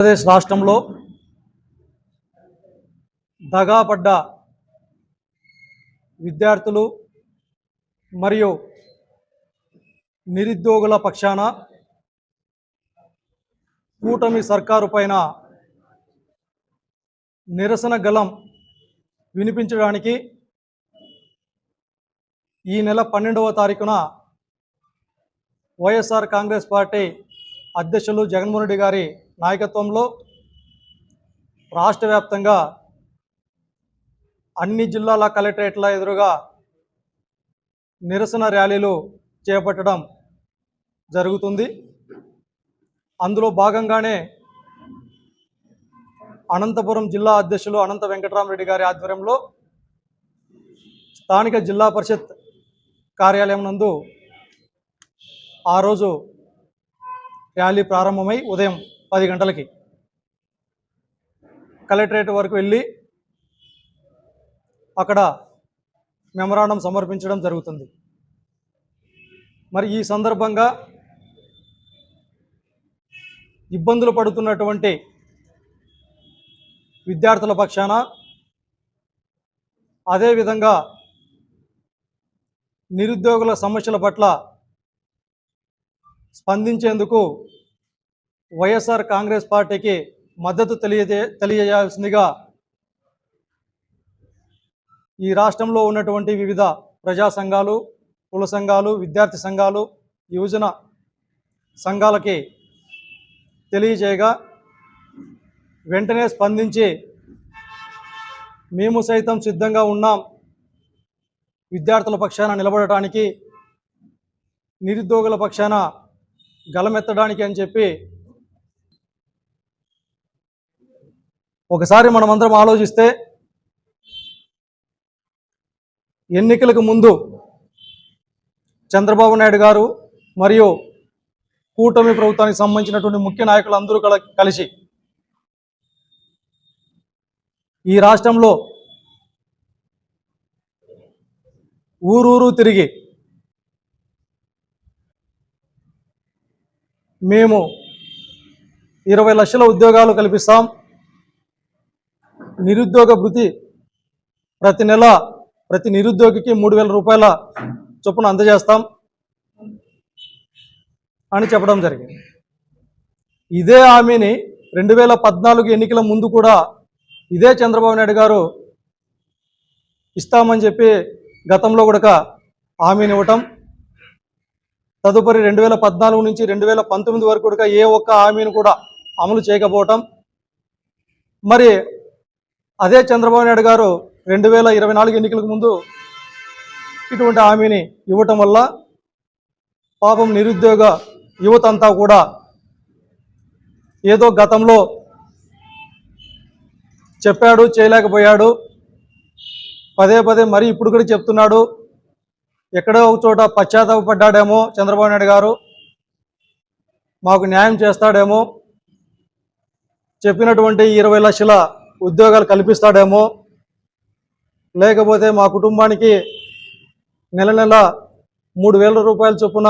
ఆంధ్రప్రదేశ్ రాష్ట్రంలో దగాపడ్డ విద్యార్థులు మరియు నిరుద్యోగుల పక్షాన కూటమి సర్కారు పైన నిరసన గలం వినిపించడానికి ఈ నెల పన్నెండవ తారీఖున వైఎస్ఆర్ కాంగ్రెస్ పార్టీ అధ్యక్షులు జగన్మోహన్ రెడ్డి గారి నాయకత్వంలో రాష్ట్ర వ్యాప్తంగా అన్ని జిల్లాల కలెక్టరేట్ల ఎదురుగా నిరసన ర్యాలీలు చేపట్టడం జరుగుతుంది. అందులో భాగంగానే అనంతపురం జిల్లా అధ్యక్షులు అనంత వెంకటరామరెడ్డి గారి ఆధ్వర్యంలో స్థానిక జిల్లా పరిషత్ కార్యాలయం నందు ఆ రోజు ర్యాలీ ప్రారంభమై ఉదయం పది గంటలకి. కలెక్టరేట్ వరకు వెళ్ళి అక్కడ మెమరాండం సమర్పించడం జరుగుతుంది. మరి ఈ సందర్భంగా ఇబ్బందులు పడుతున్నటువంటి విద్యార్థుల పక్షాన అదేవిధంగా నిరుద్యోగుల సమస్యల పట్ల స్పందించేందుకు వైఎస్ఆర్ కాంగ్రెస్ పార్టీకి మద్దతు తెలియజే తెలియజేయాల్సిందిగా ఈ రాష్ట్రంలో ఉన్నటువంటి వివిధ ప్రజా సంఘాలు కుల సంఘాలు విద్యార్థి సంఘాలు యువజన సంఘాలకి తెలియజేయగా వెంటనే స్పందించి మేము సైతం సిద్ధంగా ఉన్నాం. విద్యార్థుల పక్షాన నిలబడటానికి నిరుద్యోగుల పక్షాన గలమెత్తడానికి అని చెప్పి ఒకసారి మనమందరం ఆలోచిస్తే ఎన్నికలకు ముందు చంద్రబాబు నాయుడు గారు మరియు కూటమి ప్రభుత్వానికి సంబంధించినటువంటి ముఖ్య నాయకులు అందరూ కల- కలిసి ఈ రాష్ట్రంలో ఊరూరు తిరిగి మేము ఇరవై లక్షల ఉద్యోగాలు కల్పిస్తాం. నిరుద్యోగ భృతి ప్రతి నెల ప్రతి నిరుద్యోగికి మూడు వేల రూపాయల చొప్పున అందజేస్తాం అని చెప్పడం జరిగింది. ఇదే హామీని రెండు వేల పద్నాలుగు ఎన్నికల ముందు కూడా ఇదే చంద్రబాబు నాయుడు గారు ఇస్తామని చెప్పి గతంలో కూడా హామీని ఇవ్వటం. తదుపరి రెండు వేల పద్నాలుగు నుంచి రెండు వేల పంతొమ్మిది వరకు కూడా ఏ ఒక్క హామీని కూడా అమలు చేయకపోవటం. మరి అదే చంద్రబాబు నాయుడు గారు రెండు వేల ఇరవై నాలుగు ఎన్నికలకు ముందు ఇటువంటి హామీని ఇవ్వటం వల్ల పాపం నిరుద్యోగ యువత అంతా కూడా ఏదో గతంలో చెప్పాడు చేయలేకపోయాడు. పదే పదే మరి ఇప్పుడు కూడా చెప్తున్నాడు. ఎక్కడో ఒక చోట పశ్చాత్తాపడ్డాడేమో చంద్రబాబు నాయుడు గారు. మాకు న్యాయం చేస్తాడేమో. చెప్పినటువంటి ఇరవై లక్షల ఉద్యోగాలు కల్పిస్తాడేమో. లేకపోతే మా కుటుంబానికి నెల నెల మూడు వేల రూపాయల చొప్పున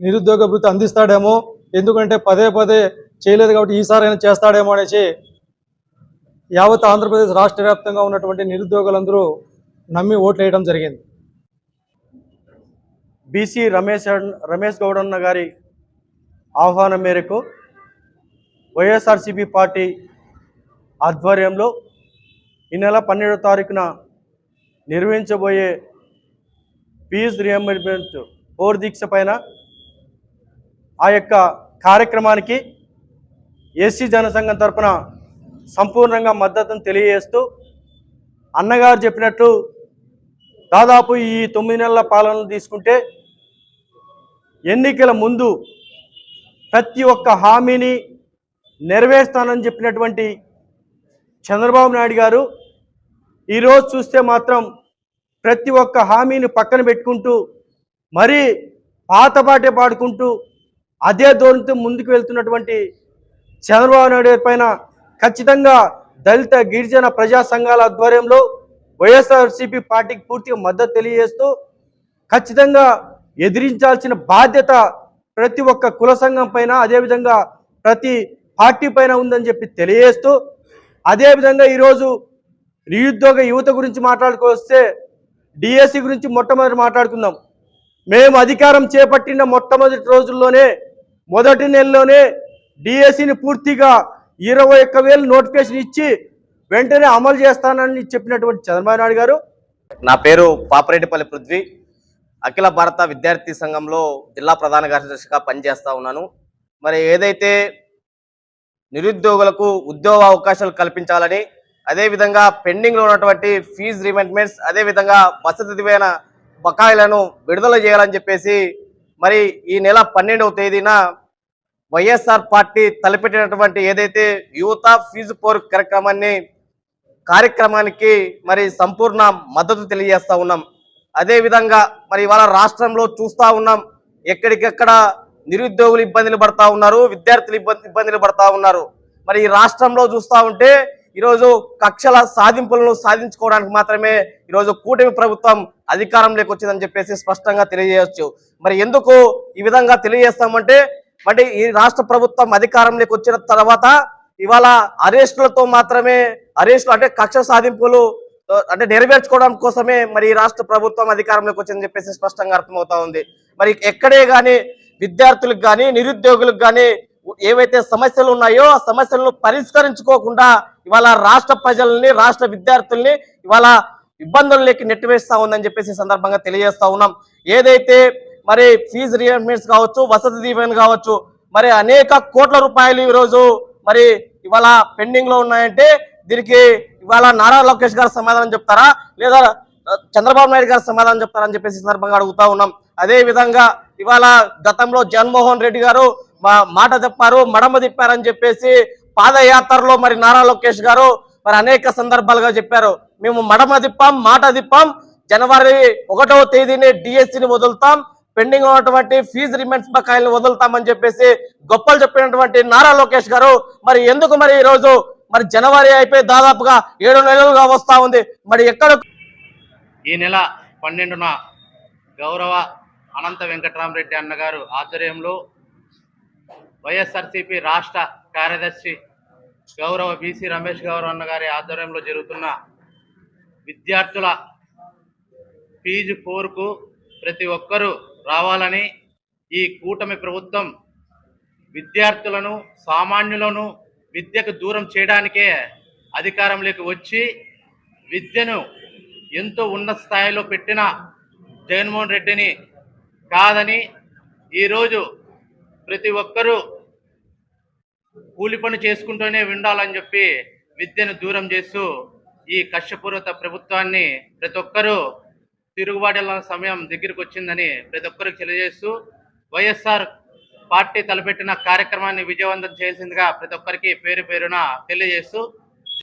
నిరుద్యోగ భృతి అందిస్తాడేమో. ఎందుకంటే పదే పదే చేయలేదు కాబట్టి ఈసారి అయినా చేస్తాడేమో అనేసి యావత్ ఆంధ్రప్రదేశ్ రాష్ట్ర వ్యాప్తంగా ఉన్నటువంటి నిరుద్యోగులందరూ నమ్మి ఓట్లు వేయడం జరిగింది బీసీ రమేష్ రమేష్ గౌడన్న గారి ఆహ్వానం మేరకు వైఎస్ఆర్సీపీ పార్టీ ఆధ్వర్యంలో ఈ నెల పన్నెండో తారీఖున నిర్వహించబోయే ఫీజు రియంబర్స్మెంట్ పోర్ దీక్ష పైన ఆ యొక్క కార్యక్రమానికి ఎస్సీ జనసంఘం తరపున సంపూర్ణంగా మద్దతును తెలియజేస్తూ అన్నగారు చెప్పినట్లు దాదాపు ఈ తొమ్మిది నెలల పాలనలు తీసుకుంటే ఎన్నికల ముందు ప్రతి ఒక్క హామీని నెరవేర్స్తానని చెప్పినటువంటి చంద్రబాబు నాయుడు గారు ఈరోజు చూస్తే మాత్రం ప్రతి ఒక్క హామీని పక్కన పెట్టుకుంటూ మరీ పాత పాటే పాడుకుంటూ అదే ధోరణితో ముందుకు వెళ్తున్నటువంటి చంద్రబాబు నాయుడు గారి పైన ఖచ్చితంగా దళిత గిరిజన ప్రజా సంఘాల ఆధ్వర్యంలో వైఎస్ఆర్సీపీ పార్టీకి పూర్తిగా మద్దతు తెలియజేస్తూ ఖచ్చితంగా ఎదిరించాల్సిన బాధ్యత ప్రతి ఒక్క కుల సంఘం పైన అదేవిధంగా ప్రతి పార్టీ పైన ఉందని చెప్పి తెలియజేస్తూ అదేవిధంగా ఈరోజు నిరుద్యోగ యువత గురించి మాట్లాడుకొస్తే డిఎస్సి గురించి మొట్టమొదటి మాట్లాడుకుందాం. మేము అధికారం చేపట్టిన మొట్టమొదటి రోజుల్లోనే మొదటి నెలలోనే డిఎస్సిని పూర్తిగా ఇరవై ఒక్క వేలు నోటిఫికేషన్ ఇచ్చి వెంటనే అమలు చేస్తానని చెప్పినటువంటి చంద్రబాబు నాయుడు గారు. నా పేరు పాపరెడ్డిపల్లి పృథ్వీ. అఖిల భారత విద్యార్థి సంఘంలో జిల్లా ప్రధాన కార్యదర్శిగా పనిచేస్తూ ఉన్నాను. మరి ఏదైతే నిరుద్యోగులకు ఉద్యోగ అవకాశాలు కల్పించాలని అదేవిధంగా పెండింగ్లో ఉన్నటువంటి ఫీజు రిమెంట్మెంట్స్ అదేవిధంగా వసతి దివైన బకాయిలను విడుదల చేయాలని చెప్పేసి మరి ఈ నెల పన్నెండవ తేదీన వైఎస్ఆర్ పార్టీ తలపెట్టినటువంటి ఏదైతే యువత ఫీజు పోర్ కార్యక్రమాన్ని కార్యక్రమానికి మరి సంపూర్ణ మద్దతు తెలియజేస్తూ ఉన్నాం. అదేవిధంగా మరి ఇవాళ రాష్ట్రంలో చూస్తూ ఉన్నాం ఎక్కడికెక్కడ నిరుద్యోగులు ఇబ్బందులు పడతా ఉన్నారు విద్యార్థులు ఇబ్బంది ఇబ్బందులు పడతా ఉన్నారు. మరి ఈ రాష్ట్రంలో చూస్తా ఉంటే ఈరోజు కక్షల సాధింపులను సాధించుకోవడానికి మాత్రమే ఈరోజు కూటమి ప్రభుత్వం అధికారంలోకి వచ్చిందని చెప్పేసి స్పష్టంగా తెలియజేయవచ్చు మరి ఎందుకు ఈ విధంగా తెలియజేస్తామంటే మరి ఈ రాష్ట్ర ప్రభుత్వం అధికారంలోకి వచ్చిన తర్వాత ఇవాళ అరెస్టులతో మాత్రమే అరెస్టులు అంటే కక్ష సాధింపులు అంటే నెరవేర్చుకోవడం కోసమే మరి ఈ రాష్ట్ర ప్రభుత్వం అధికారంలోకి వచ్చిందని చెప్పేసి స్పష్టంగా అర్థమవుతా ఉంది. మరి ఎక్కడే కానీ విద్యార్థులకు కానీ నిరుద్యోగులకు కానీ ఏవైతే సమస్యలు ఉన్నాయో ఆ సమస్యలను పరిష్కరించుకోకుండా ఇవాళ రాష్ట్ర ప్రజల్ని రాష్ట్ర విద్యార్థుల్ని ఇవాళ ఇబ్బందుల్లోకి నెట్టివేస్తా ఉందని చెప్పేసి సందర్భంగా తెలియజేస్తా ఉన్నాం. ఏదైతే మరి ఫీజు రియంబర్స్మెంట్స్ కావచ్చు వసతి దీవెన కావచ్చు మరి అనేక కోట్ల రూపాయలు ఈరోజు మరి ఇవాళ పెండింగ్లో ఉన్నాయంటే దీనికి ఇవాళ నారా లోకేష్ గారు సమాధానం చెప్తారా? లేదా చంద్రబాబు నాయుడు గారు సమాధానం చెప్తారని చెప్పేసి సందర్భంగా అడుగుతా ఉన్నాం. అదే విధంగా ఇవాళ గతంలో జగన్మోహన్ రెడ్డి గారు మా మాట చెప్పారు మడమ తిప్పారని చెప్పేసి పాదయాత్రలో మరి నారా లోకేష్ గారు మరి అనేక సందర్భాలుగా చెప్పారు. మేము మడమ తిప్పాం మాట తిప్పాం. జనవరి ఒకటవ తేదీని డిఎస్సిని వదులుతాం. పెండింగ్ ఉన్నటువంటి ఫీజు రిమెంట్స్ బకాయిలు వదులుతామని చెప్పేసి గొప్పలు చెప్పినటువంటి నారా లోకేష్ గారు మరి ఎందుకు మరి ఈరోజు మరి జనవరి అయిపోయి దాదాపుగా ఏడు నెలలుగా వస్తా ఉంది. మరి ఎక్కడ ఈ నెల పన్నెండున గౌరవ అనంత వెంకటరామరెడ్డి అన్నగారు ఆధ్వర్యంలో వైఎస్ఆర్సిపి రాష్ట్ర కార్యదర్శి గౌరవ బీసీ రమేష్ గౌరవ అన్నగారి ఆధ్వర్యంలో జరుగుతున్న విద్యార్థుల ఫీజు ఫోర్కు ప్రతి ఒక్కరూ రావాలని ఈ కూటమి ప్రభుత్వం విద్యార్థులను సామాన్యులను విద్యకు దూరం చేయడానికే అధికారంలోకి వచ్చి విద్యను ఎంతో ఉన్నత స్థాయిలో పెట్టిన జగన్మోహన్ రెడ్డిని కాదని ఈరోజు ప్రతి ఒక్కరూ కూలి పని చేసుకుంటూనే ఉండాలని చెప్పి విద్యను దూరం చేస్తూ ఈ కష్టపూరిత ప్రభుత్వాన్ని ప్రతి ఒక్కరూ తిరుగుబాటుల సమయం దగ్గరికి వచ్చిందని ప్రతి ఒక్కరికి తెలియజేస్తూ వైఎస్ఆర్ పార్టీ తలపెట్టిన కార్యక్రమాన్ని విజయవంతం చేయాల్సిందిగా ప్రతి ఒక్కరికి పేరు పేరున తెలియజేస్తూ